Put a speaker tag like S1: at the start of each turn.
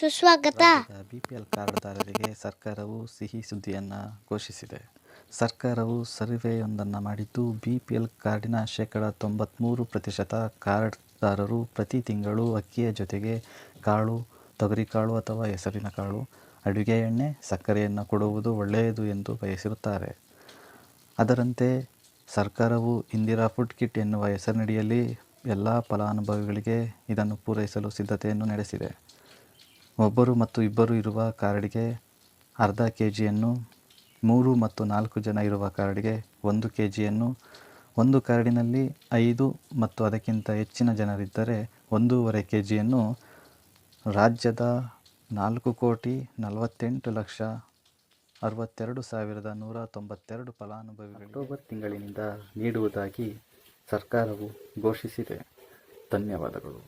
S1: ಸುಸ್ವಾಗತ.
S2: ಬಿಪಿಎಲ್ ಕಾರ್ಡ್ದಾರರಿಗೆ ಸರ್ಕಾರವು ಸಿಹಿ ಸುದ್ದಿಯನ್ನು ಘೋಷಿಸಿದೆ. ಸರ್ಕಾರವು ಸರ್ವೆಯೊಂದನ್ನು ಮಾಡಿದ್ದು ಬಿ ಪಿ ಎಲ್ ಕಾರ್ಡಿನ ಶೇಕಡ ತೊಂಬತ್ತ್ಮೂರು ಪ್ರತಿಶತ ಕಾರ್ಡ್ದಾರರು ಪ್ರತಿ ತಿಂಗಳು ಅಕ್ಕಿಯ ಜೊತೆಗೆ ಕಾಳು ತೊಗರಿಕಾಳು ಅಥವಾ ಹೆಸರಿನ ಕಾಳು, ಅಡುಗೆ ಎಣ್ಣೆ, ಸಕ್ಕರೆಯನ್ನು ಕೊಡುವುದು ಒಳ್ಳೆಯದು ಎಂದು ಬಯಸಿರುತ್ತಾರೆ. ಅದರಂತೆ, ಸರ್ಕಾರವು ಇಂದಿರಾ ಫುಡ್ ಕಿಟ್ ಎನ್ನುವ ಹೆಸರಿನಡಿಯಲ್ಲಿ ಎಲ್ಲ ಫಲಾನುಭವಿಗಳಿಗೆ ಇದನ್ನು ಪೂರೈಸಲು ಸಿದ್ಧತೆಯನ್ನು ನಡೆಸಿದೆ. ಒಬ್ಬರು ಮತ್ತು ಇಬ್ಬರು ಇರುವ ಕಾರ್ಡಿಗೆ ಅರ್ಧ ಕೆ ಜಿಯನ್ನು ಮೂರು ಮತ್ತು ನಾಲ್ಕು ಜನ ಇರುವ ಕಾರ್ಡಿಗೆ ಒಂದು ಕೆ ಜಿಯನ್ನು ಒಂದು ಕಾರ್ಡಿನಲ್ಲಿ ಐದು ಮತ್ತು ಅದಕ್ಕಿಂತ ಹೆಚ್ಚಿನ ಜನರಿದ್ದರೆ ಒಂದೂವರೆ ಕೆ ಜಿಯನ್ನು ರಾಜ್ಯದ ನಾಲ್ಕು ಕೋಟಿ ನಲವತ್ತೆಂಟು ಲಕ್ಷ ಅರವತ್ತೆರಡು ಸಾವಿರದ ನೂರ ತೊಂಬತ್ತೆರಡು ಫಲಾನುಭವಿಗಳು ಅಕ್ಟೋಬರ್ ತಿಂಗಳಿನಿಂದ ನೀಡುವುದಾಗಿ ಸರ್ಕಾರವು ಘೋಷಿಸಿದೆ. ಧನ್ಯವಾದಗಳು.